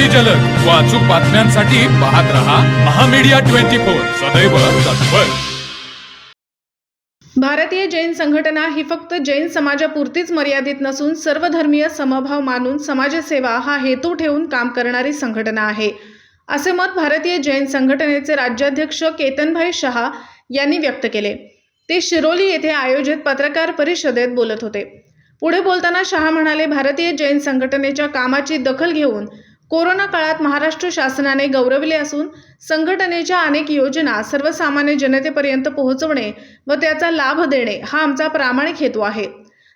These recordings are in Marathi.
अगदी जलद. व अचूक बातम्यांसाठी पाहत रहा महामीडिया ट्वेंटी फोर. सदैव तत्पर. भारतीय जैन संघटना ही फक्त जैन समाजापुरतीच मर्यादित नसून सर्वधर्मीय समभाव मानून समाजसेवा हा हेतू ठेवून काम करणारी संघटना आहे. असे मत भारतीय जैन संघटनेचे राज्याध्यक्ष केतनभाई शहा यांनी व्यक्त केले. ते शिरोली येथे आयोजित पत्रकार परिषदेत बोलत होते. पुढे बोलताना शहा म्हणाले भारतीय जैन संघटनेच्या कामाची दखल घेऊन कोरोना काळात महाराष्ट्र शासनाने गौरविले असून संघटनेच्या अनेक योजना सर्वसामान्य जनतेपर्यंत पोहोचवणे व त्याचा लाभ देणे हा आमचा प्रामाणिक हेतू आहे.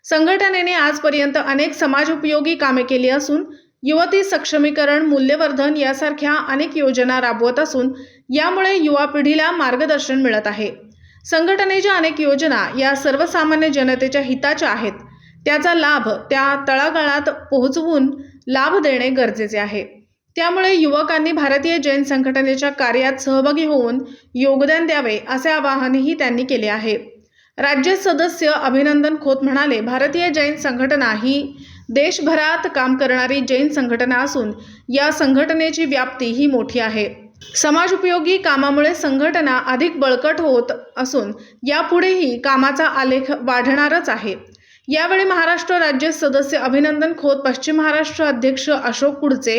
संघटनेने आजपर्यंत अनेक समाजोपयोगी कामे केली असून युवती सक्षमीकरण मूल्यवर्धन यासारख्या अनेक योजना राबवत असून यामुळे युवा पिढीला मार्गदर्शन मिळत आहे. संघटनेच्या अनेक योजना या सर्वसामान्य जनतेच्या हिताच्या आहेत. त्याचा लाभ त्या तळागाळात पोहोचवून लाभ देणे गरजेचे आहे. त्यामुळे युवकांनी भारतीय जैन संघटनेच्या कार्यात सहभागी होऊन योगदान द्यावे असे आवाहनही त्यांनी केले आहे. राज्य सदस्य अभिनंदन खोत म्हणाले भारतीय जैन संघटना ही देशभरात काम करणारी जैन संघटना असून या संघटनेची व्याप्ती ही मोठी आहे. समाजोपयोगी कामामुळे संघटना अधिक बळकट होत असून यापुढेही कामाचा आलेख वाढणारच आहे. यावेळी महाराष्ट्र राज्य सदस्य अभिनंदन खोत पश्चिम महाराष्ट्र अध्यक्ष अशोक कुडचे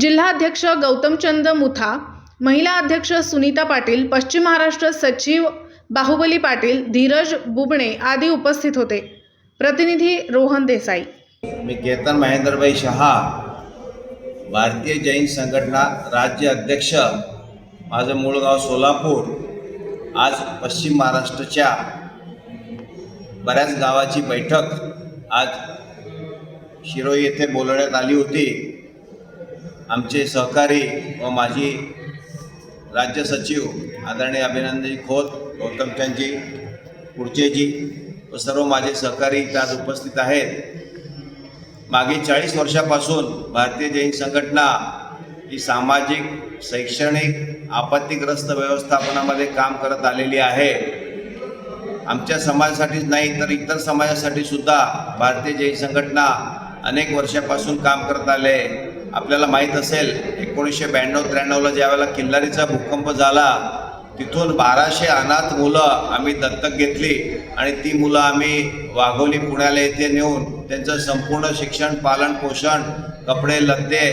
जिल्हाध्यक्ष गौतमचंद मुथा महिला अध्यक्ष सुनीता पाटील पश्चिम महाराष्ट्र सचिव बाहुबली पाटील धीरज बुबणे आदी उपस्थित होते. प्रतिनिधी रोहन देसाई. मी केतन महेंद्रभाई शहा भारतीय जैन संघटना राज्य अध्यक्ष माझं मूळ गाव सोलापूर आज पश्चिम महाराष्ट्राच्या बऱ्याच गावाची बैठक आज शिरोई येथे बोलवण्यात आली होती. आमचे सहकारी व माजी राज्य सचिव आदरणीय अभिनंदनजी खोत गौतमचंदजी पुढचेजी व सर्व माझे सहकारी आज उपस्थित आहेत. मागील चाळीस वर्षापासून भारतीय जैन संघटना ही सामाजिक शैक्षणिक आपत्तीग्रस्त व्यवस्थापनामध्ये काम करत आलेली आहे. आमच्या समाजासाठीच नाही तर इतर समाजासाठी सुद्धा भारतीय जैन संघटना अनेक वर्षापासून काम करत आले. आपल्याला माहीत असेल एकोणीसशे ब्याण्णव त्र्याण्णवला ज्यावेळेला किल्लारीचा भूकंप झाला तिथून बाराशे अनाथ मुलं आम्ही दत्तक घेतली आणि ती मुलं आम्ही वाघोली पुण्याला येथे नेऊन त्यांचं संपूर्ण शिक्षण पालन पोषण कपडे लत्ते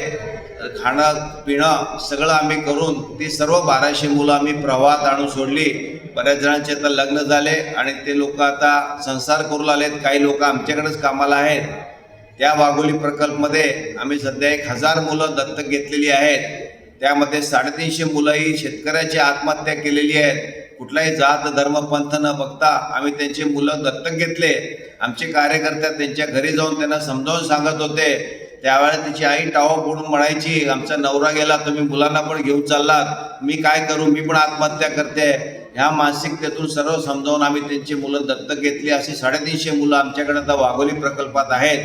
खाणं पिणं सगळं आम्ही करून ती सर्व बाराशे मुलं आम्ही प्रवाहात आणून सोडली. बऱ्याच जणांचे आता लग्न झाले आणि ते लोक आता संसार करू लागलेत. काही लोक आमच्याकडेच कामाला आहेत. त्या वाघोली प्रकल्पमध्ये आम्ही सध्या एक हजार मुलं दत्तक घेतलेली आहेत. त्यामध्ये साडेतीनशे मुलं ही शेतकऱ्याची आत्महत्या केलेली आहेत. कुठलाही जात धर्म पंथ न बघता आम्ही त्यांची मुलं दत्तक घेतले. आमचे कार्यकर्ते त्यांच्या घरी जाऊन त्यांना समजावून सांगत होते. त्यावेळेला तिची आई टाव फोडून म्हणायची आमचा नवरा गेला तुम्ही मुलांना पण घेऊन चाललात. मी काय करू? मी पण आत्महत्या करते. ह्या मानसिकतेतून सर्व समजावून आम्ही त्यांची मुलं दत्तक घेतली. अशी साडेतीनशे मुलं आमच्याकडे आता वाघोली प्रकल्पात आहेत.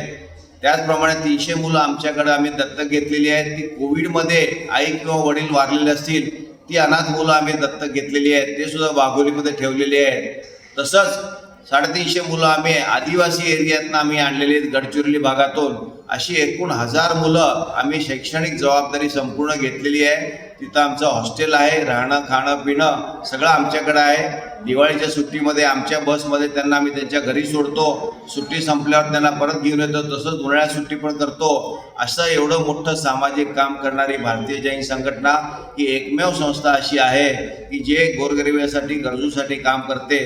त्याचप्रमाणे तीनशे मुलं आमच्याकडे आम्ही दत्तक घेतलेली आहेत. ती कोविडमध्ये आई किंवा वडील वारलेले असतील ती अनाथ मुलं आम्ही दत्तक घेतलेली आहेत. ते सुद्धा वाघोलीमध्ये ठेवलेली आहेत. तसंच साडेतीनशे मुलं आम्ही आदिवासी एरियातनं आम्ही आणलेली आहेत गडचिरोली भागातून. अशी एकूण हजार मुलं आम्ही शैक्षणिक जबाबदारी संपूर्ण घेतलेली आहे. तिथं आमचं हॉस्टेल आहे राहणं खाणं पिणं सगळं आमच्याकडं आहे. दिवाळीच्या सुट्टीमध्ये आमच्या बसमध्ये त्यांना आम्ही त्यांच्या घरी सोडतो. सुट्टी संपल्यावर त्यांना परत घेऊन येतो. तसंच उन्हाळ्यात सुट्टी पण करतो. असं एवढं मोठं सामाजिक काम करणारी भारतीय जैन संघटना ही एकमेव संस्था अशी आहे की जे गोरगरिबासाठी गरजूसाठी काम करते.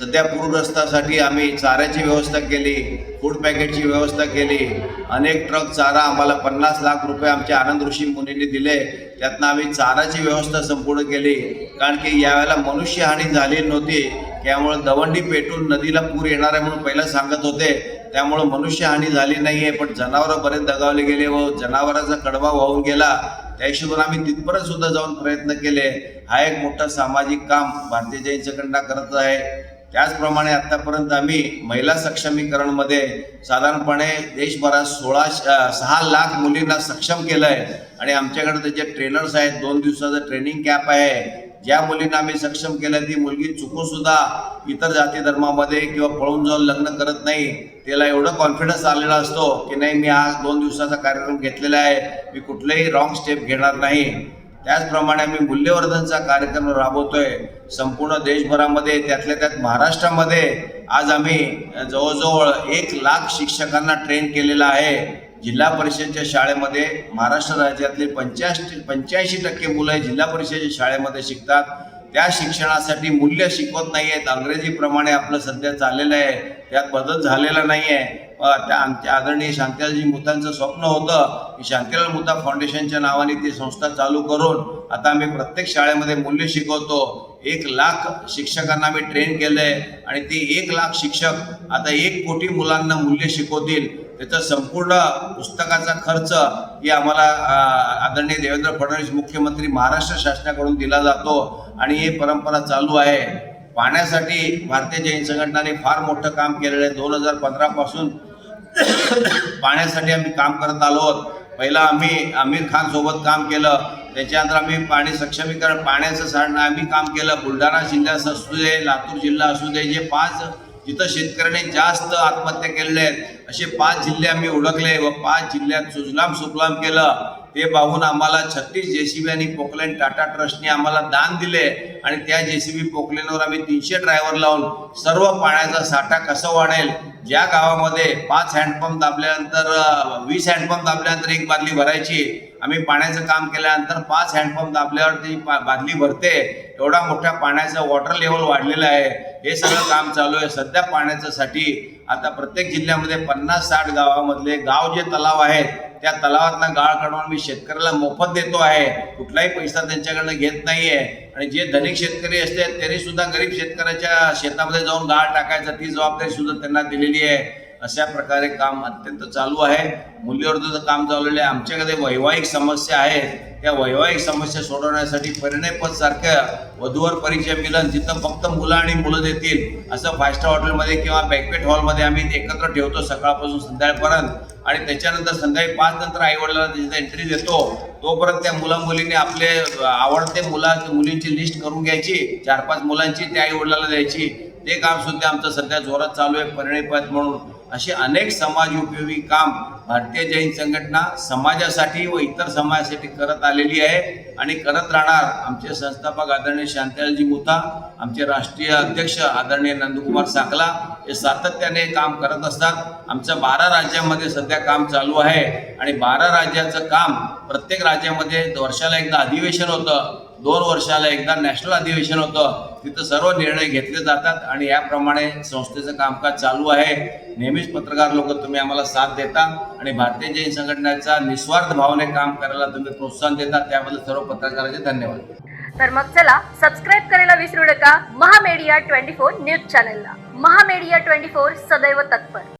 सध्या पूरग्रस्तासाठी आम्ही चाऱ्याची व्यवस्था केली फूड पॅकेटची व्यवस्था केली अनेक ट्रक चारा आम्हाला पन्नास लाख रुपये आमच्या आनंद ऋषी मुनींनी दिले. त्यातनं आम्ही चाराची व्यवस्था संपूर्ण केली. कारण की यावेळेला मनुष्यहानी झाली नव्हती. त्यामुळे दवंडी पेटून नदीला पूर येणार आहे म्हणून पहिला सांगत होते. त्यामुळं मनुष्यहानी झाली नाही आहे पण जनावरं बरेच दगावले गेले व जनावरांचा कडवा वाहून गेला. त्या हिशोबाने आम्ही तिथपर्यंत सुद्धा जाऊन प्रयत्न केले. हा एक मोठा सामाजिक काम भारतीय जैन करत आहे. त्याचप्रमाणे आत्तापर्यंत आम्ही महिला सक्षमीकरणमध्ये साधारणपणे देशभरात सोळा सहा लाख मुलींना सक्षम केलं आहे आणि आमच्याकडे त्याचे ट्रेनर्स आहेत दोन दिवसाचं ट्रेनिंग कॅप आहे. ज्या मुलींना आम्ही सक्षम केलं ती मुलगी चुकून सुद्धा इतर जाती धर्मामध्ये किंवा पळून जाऊन लग्न करत नाही त्याला एवढं कॉन्फिडन्स आलेला असतो की नाही मी हा दोन दिवसाचा कार्यक्रम घेतलेला आहे. मी कुठलंही रॉंग स्टेप घेणार नाही. त्याचप्रमाणे आम्ही मूल्यवर्धनचा कार्यक्रम राबवतोय. संपूर्ण देशभरामध्ये त्यातल्या त्यात महाराष्ट्रामध्ये. आज आम्ही जवळजवळ एक लाख शिक्षकांना ट्रेन केलेलं आहे. जिल्हा परिषदच्या शाळेमध्ये महाराष्ट्र राज्यातले पंच्याऐंशी पंच्याऐंशी टक्के मुलं जिल्हा परिषदेच्या शाळेमध्ये शिकतात. त्या शिक्षणासाठी मूल्य शिकवत नाही आहेत अंग्रेजीप्रमाणे आपलं सध्या चाललेलं आहे. त्यात बदल झालेला नाही आहे त्या आमच्या आदरणीय शांतीलालजी मुतांचं स्वप्न होतं की शांतीलाल मुता फाउंडेशनच्या नावाने ती संस्था चालू करून आता आम्ही प्रत्येक शाळेमध्ये मूल्य शिकवतो. एक लाख शिक्षकांना आम्ही ट्रेन केलं आहे आणि ते एक लाख शिक्षक आता एक कोटी मुलांना मूल्य शिकवतील. त्याचा संपूर्ण पुस्तकाचा खर्च ही आम्हाला आदरणीय देवेंद्र फडणवीस मुख्यमंत्री महाराष्ट्र शासनाकडून दिला जातो आणि ही परंपरा चालू आहे. पाण्यासाठी भारतीय जैन संघटनाने फार मोठं काम केलेलं आहे. दोन हजार पंधरापासून पाण्यासाठी आम्ही काम करत आलो आहोत. पहिला आम्ही आमिर खान सोबत काम केलं. त्याच्यानंतर आम्ही पाणी सक्षमीकरण पाण्याचं साधन आम्ही काम केलं. बुलढाणा जिल्ह्यात असू दे लातूर जिल्हा असू दे जे पाच जिथं शेतकऱ्यांनी जास्त आत्महत्या केलेल्या आहेत असे पाच जिल्हे आम्ही ओळखले व पाच जिल्ह्यात सुजलाम सुफलाम केलं. ते पाहून आम्हाला छत्तीस जेसीबी आणि पोकलेन टाटा ट्रस्टने आम्हाला दान दिले आणि त्या जेसीबी पोकलेनवर आम्ही तीनशे ड्रायव्हर लावून सर्व पाण्याचा साठा कसं वाढेल ज्या गावामध्ये पाच हँडपंप दाबल्यानंतर वीस हँडपंप दाबल्यानंतर एक बादली भरायची आम्ही पाण्याचं काम केल्यानंतर पाच हँडपंप दाबल्यावर ती पा- बादली भरते एवढा मोठ्या पाण्याचं वॉटर लेवल वाढलेलं आहे. हे सगळं काम चालू आहे. सध्या पाण्याच्यासाठी आता प्रत्येक जिल्ह्यामध्ये पन्नास साठ गावामधले गाव जे तलाव आहेत त्या तलावातला गाळ काढून मी शेतकऱ्याला मोफत देतो आहे. कुठलाही पैसा त्यांच्याकडनं घेत नाही आहे आणि जे धनिक शेतकरी असते त्यांनी सुद्धा गरीब शेतकऱ्याच्या शेतामध्ये जाऊन गाळ टाकायचं ती जबाबदारी सुद्धा त्यांना दिलेली आहे. अशा प्रकारे काम अत्यंत चालू आहे. मूल्यवर्धनाचं काम चालू आहे. आमच्याकडे वैवाहिक समस्या आहेत. त्या वैवाहिक समस्या सोडवण्यासाठी परिणयपद सारख्या वधूवर परिचय मिलन जिथं फक्त मुलं आणि मुलं देतील असं फाय स्टार हॉटेलमध्ये किंवा बँकवेट हॉलमध्ये आम्ही एकत्र ठेवतो सकाळपासून संध्याकाळपर्यंत. आणि त्याच्यानंतर संध्याकाळी पाच नंतर आई वडिलांना एंट्री देतो. तोपर्यंत त्या मुला मुलीने आपले आवडते मुला मुलींची लिस्ट करून घ्यायची. चार पाच मुलांची त्या आई वडिलांना द्यायची. ते काम सुद्धा आमचं सध्या जोरात चालू आहे परिणयपद म्हणून. असे अनेक समाज उपयोगी काम भारतीय जैन संघटना समाजासाठी व इतर समाजासाठी करत आलेली आहे. आणि करत राहणार आमचे संस्थापक आदरणीय शांतालालजी मुथा आमचे राष्ट्रीय अध्यक्ष आदरणीय नंदकुमार साकला हे सातत्याने काम करत असतात. आमचं बारा राज्यामध्ये सध्या काम चालू आहे. आणि बारा राज्याचं काम प्रत्येक राज्यामध्ये वर्षाला एकदा अधिवेशन होतं. दोन वर्षाला एकदा नॅशनल अधिवेशन होतं. तिथं सर्व निर्णय घेतले जातात आणि याप्रमाणे संस्थेचं कामकाज चालू आहे. नेहमीच पत्रकार लोक तुम्ही आम्हाला साथ देता आणि भारतीय जैन संघटनेचा निस्वार्थ भावने काम करायला तुम्ही प्रोत्साहन देता. त्याबद्दल सर्व पत्रकारांचे धन्यवाद. तर मग चला सबस्क्राईब करायला विसरू नका. महामेडिया ट्वेंटी फोर न्यूज चॅनलला. महामेडिया ट्वेंटी फोर सदैव तत्पर.